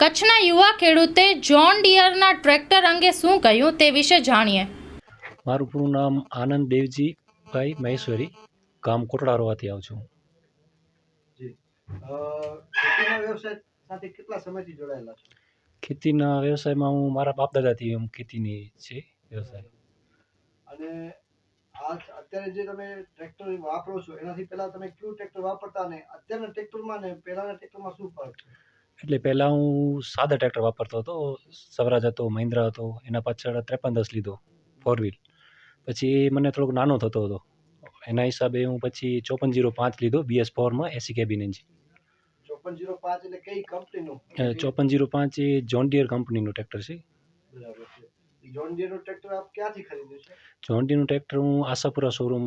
કચ્છના યુવા ખેડૂતે જોન ડિયરના ટ્રેક્ટર અંગે શું કહ્યું તે વિશે જાણીએ. મારું પૂરું નામ આનંદ દેવજી ભાઈ મહેશ્વરી ગામ કોટડા રોવાથી આવું છું. જી. ખેતીના વ્યવસાય સાથે કેટલા સમયથી જોડાયેલા ખેતીના વ્યવસાયમાં હું મારા બાપ દાદાથી એમ ખેતીની છે વ્યવસાય. અને અત્યારે જે તમે ટ્રેક્ટર વાપરો છો એનાથી પહેલા તમે કયું ટ્રેક્ટર વાપરતા ને અત્યારના ટ્રેક્ટરમાં ને પહેલાના ટ્રેક્ટરમાં શું ફરક છે? એટલે પહેલાં હું સાદા ટ્રેક્ટર વાપરતો હતો. સ્વરાજ હતો મહિન્દ્રા હતો એના પાછળ ત્રેપન દસ લીધો ફોર વ્હીલ પછી એ મને થોડોક નાનો થતો હતો. એના હિસાબે હું પછી ચોપન જીરો પાંચ લીધો બીએસ ફોરમાં એસી કેબિન એન્જિન ચોપન જીરો પાંચ એ જોન ડિયર કંપનીનું ટ્રેક્ટર છે. જોન ડીયરનું ટ્રેક્ટર આપ ક્યાંથી ખરીદ્યું છે? જોન ડીયરનું ટ્રેક્ટર હું આશાપુરા શોરૂમ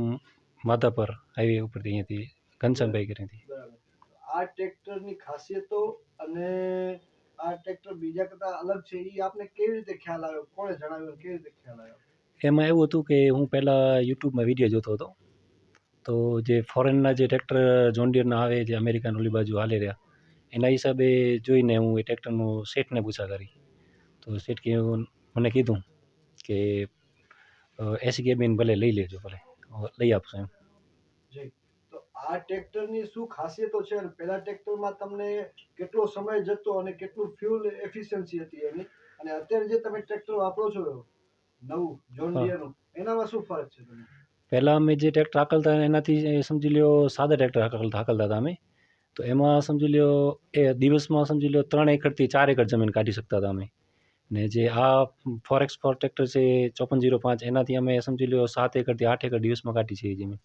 માધાપર હાઈવે ઉપરથી અહીંયાથી ઘનશ્યામભાઈ કરીથી આ ટ્રેક્ટરની ખાસિયતો અને આ ટ્રેક્ટર બીજા કરતા અલગ છે એ આપને કેવી રીતે ખ્યાલ આવ્યો? કોણે જણાવ્યું? કેવી રીતે ખ્યાલ આવ્યો? એમાં એવું હતું કે હું પહેલાં યુટ્યુબમાં વીડિયો જોતો હતો. તો જે ફોરેનના જે ટ્રેક્ટર જોન્ડિયરના આવે જે અમેરિકન ઓલી બાજુ હાલે રહ્યા એના હિસાબે જોઈને હું એ ટ્રેક્ટરનું સેટને પૂછા કરી. તો સેટ કે મને કીધું કે એસી કેબિન ભલે લઈ લેજો ભલે લઈ આપશો એમ. જી. આ ટ્રેક્ટરની શું ખાસિયતો છે? અને પહેલા ટ્રેક્ટરમાં તમને કેટલો સમય જતો અને કેટલું ફ્યુલ એફિશિયન્સી હતી એની? અને અત્યારે જે તમે ટ્રેક્ટર વાપરો છો નવું જોન ડિયરનું એનામાં શું ફરક છે તમને? પહેલાં અમે જે ટ્રેક્ટર હાકલતા એનાથી સમજી લ્યો સાદા ટ્રેક્ટર હાકલતા હાકલતા હતા અમે. તો એમાં સમજી લ્યો એ દિવસમાં સમજી લ્યો ત્રણ એકરથી ચાર એકર જમીન કાઢી શકતા હતા અમે. ને જે આ ફોરેક્સ ફોર ટ્રેક્ટર છે ચોપન જીરો પાંચ એનાથી અમે સમજી લ્યો સાત એકરથી આઠ એકર દિવસમાં કાઢી છે એ જમીન.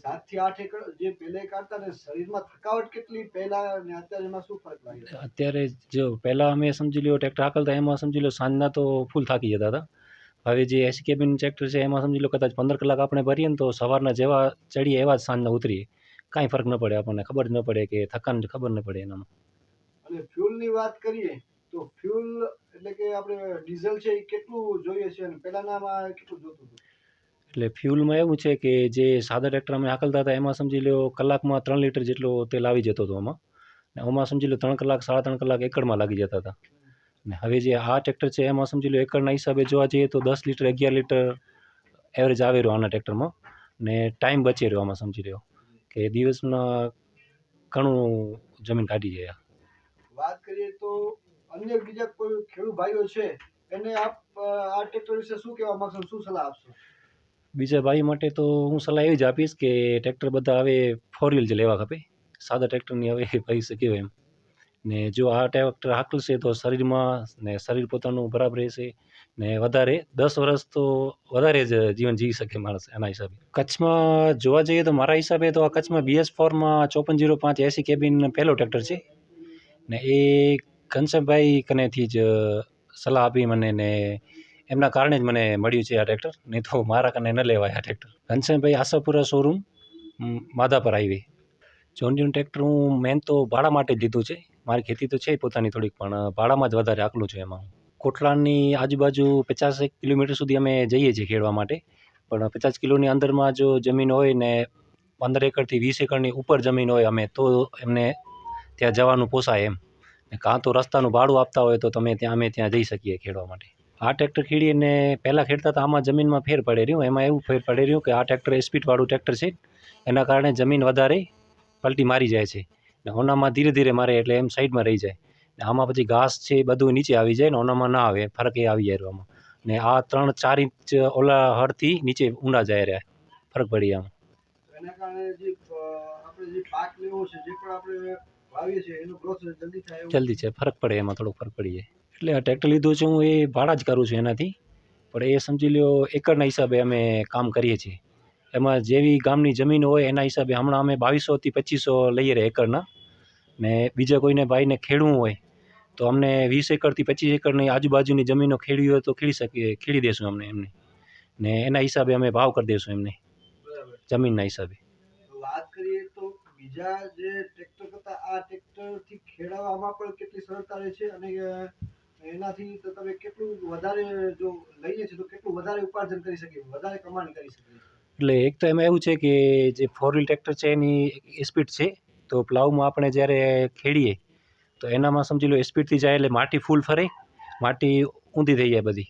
સાતથી આઠ એકડ જે પહેલે કાઢતા ને શરીરમાં થકાવટ કેટલી પહેલા અને અત્યારે એમાં શું ફરક લાગે? અત્યારે જો પહેલાં અમે સમજી લ્યો ટ્રેક્ટર હાકલતા એમાં સમજી લો સાંજના તો ફૂલ થાકી જતા હતા. હવે જે એસી કેબિન ટ્રેક્ટર છે એમાં સમજી લો કદાચ પંદર કલાક આપણે ભરીએ ને તો સવારના જેવા ચડીએ એવા જ સાંજના ઉતરીએ. કાંઈ ફરક ન પડે આપણને ખબર ન પડે કે થકાન ખબર ન પડે એનામાં. અને ફ્યુલની વાત કરીએ તો ફ્યુલ એટલે કે આપણે ડીઝલ છે એ કેટલું જોઈએ છે અને પહેલાનામાં કેટલું જોતું હતું? એટલે ફ્યુલમાં એવું છે કે જે સાદા ટ્રેક્ટર અમે હાકલતા હતા, એમાં સમજી લો કલાકમાં ત્રણ લીટર જેટલો તેલ આવી જતો હતો આમાં. ને આમાં સમજી લો ત્રણ કલાક, સાડા ત્રણ કલાક એકડમાં લાગી જતા હતા. ને હવે જે આ ટ્રેક્ટર છે, એમાં સમજી લો એકડના હિસાબે જોવા જઈએ તો દસ લીટર, અગિયાર લીટર એવરેજ આવે રહ્યો આના ટ્રેક્ટરમાં ને ટાઈમ બચે રહ્યો આમાં સમજી લો કે દિવસના ઘણું જમીન કાઢી જાય. વાત કરીએ તો અન્ય બીજા કોઈ ખેડૂત ભાઈઓ છે, એને આપ આ ટ્રેક્ટર વિશે શું કહેવા માંગશો? શું સલાહ આપશો? બીજા ભાઈ માટે તો હું સલાહ એવી જ આપીશ કે ટ્રેક્ટર બધા હવે ફોર વ્હીલ જ લેવા ખપે. સાદા ટ્રેક્ટરની હવે ભાઈ શકે એમ. ને જો આ ટ્રેક્ટર હાકલશે તો શરીરમાં ને શરીર પોતાનું બરાબર રહેશે. ને વધારે દસ વર્ષ તો વધારે જ જીવન જીવી શકે માણસ એના હિસાબે. કચ્છમાં જોવા જઈએ તો મારા હિસાબે તો આ કચ્છમાં બીએસ ફોરમાં ચોપન જીરો પાંચ એસી કેબિન પહેલો ટ્રેક્ટર છે. ને એ ઘનશ્યામભાઈ કનેથી જ સલાહ આપી મને ને એમના કારણે જ મને મળ્યું છે આ ટ્રેક્ટર નહીં તો મારા કને ન લેવાય આ ટ્રેક્ટર ઘનશ્યામભાઈ, આશાપુરા શોરૂમ માધાપર હાઈવે જોન્ડિયન ટ્રેક્ટર હું મેન તો ભાડા માટે જ લીધું છે. મારી ખેતી તો છે પોતાની થોડીક, પણ ભાડામાં જ વધારે આકલું છું એમાં. કોટલાની આજુબાજુ પચાસ એક કિલોમીટર સુધી અમે જઈએ છીએ ખેડવા માટે. પણ પચાસ કિલોની અંદરમાં જો જમીન હોય ને પંદર એકરથી વીસ એકરની ઉપર જમીન હોય અમે, તો એમને ત્યાં જવાનું પોસાય એમ. કાં તો રસ્તાનું ભાડું આપતા હોય તો તમે ત્યાં, અમે ત્યાં જઈ શકીએ ખેડવા માટે. આ ટ્રેક્ટર ખેડીને પહેલાં ખેડતા હતા, આમાં જમીનમાં ફેર પડે રહ્યું. એમાં એવું ફેર પડે રહ્યું કે આ ટ્રેક્ટર સ્પીડવાળું ટ્રેક્ટર છે. એના કારણે જમીન વધારે પલટી મારી જાય છે. ને ઓનામાં ધીરે ધીરે મારે એટલે એમ સાઈડમાં રહી જાય. ને આમાં પછી ઘાસ છે બધું નીચે આવી જાય ને ઓનામાં ના આવે, ફરક એ આવી જાય આમાં ને આ ત્રણ ચાર ઇંચ ઓલા હળથી નીચે ઊંડા જાય રહ્યા. ફરક પડી આમાં. એના કારણે જે આપણે જે પાક લેવો છે, જે પણ આપણે છીએ એનો જલ્દી થાય જલ્દી છે ફરક પડે એમાં થોડોક ફરક પડી જાય એટલે આ ટ્રેક્ટર લીધું છે હું એ ભાડા જ કરું છું એનાથી. પણ એ સમજી લ્યો એકરના હિસાબે અમે કામ કરીએ છીએ. એમાં જેવી ગામની જમીન હોય એના હિસાબે હમણાં અમે બાવીસોથી પચીસો લઈએ રહે એકરના. ને બીજા કોઈને ભાઈને ખેડવું હોય તો અમને વીસ એકરથી પચીસ એકરની આજુબાજુની જમીનો ખેડવી હોય તો ખેડી શકીએ ખેડી દેશું અમને એમને. ને એના હિસાબે અમે ભાવ કરી દઈશું એમને જમીનના હિસાબે. બીજા જે ટ્રેક્ટર કરતા આ ટ્રેક્ટરથી ખેડાવવામાં પણ કેટલી સરળતા રહે છે અને એનાથી તમે કેટલું વધારે જો લઈએ છીએ તો કેટલું વધારે ઉપાર્જન કરી શકીએ, વધારે કમાણી કરી શકીએ એટલે એક તો એમાં એવું છે કે જે ફોર વ્હીલ ટ્રેક્ટર છે એની સ્પીડ છે, તો પ્લાવમાં આપણે જ્યારે ખેડીએ, તો એનામાં સમજી લો સ્પીડથી જાય એટલે માટી ફૂલ ફરે, માટી ઊંધી થઈ જાય બધી.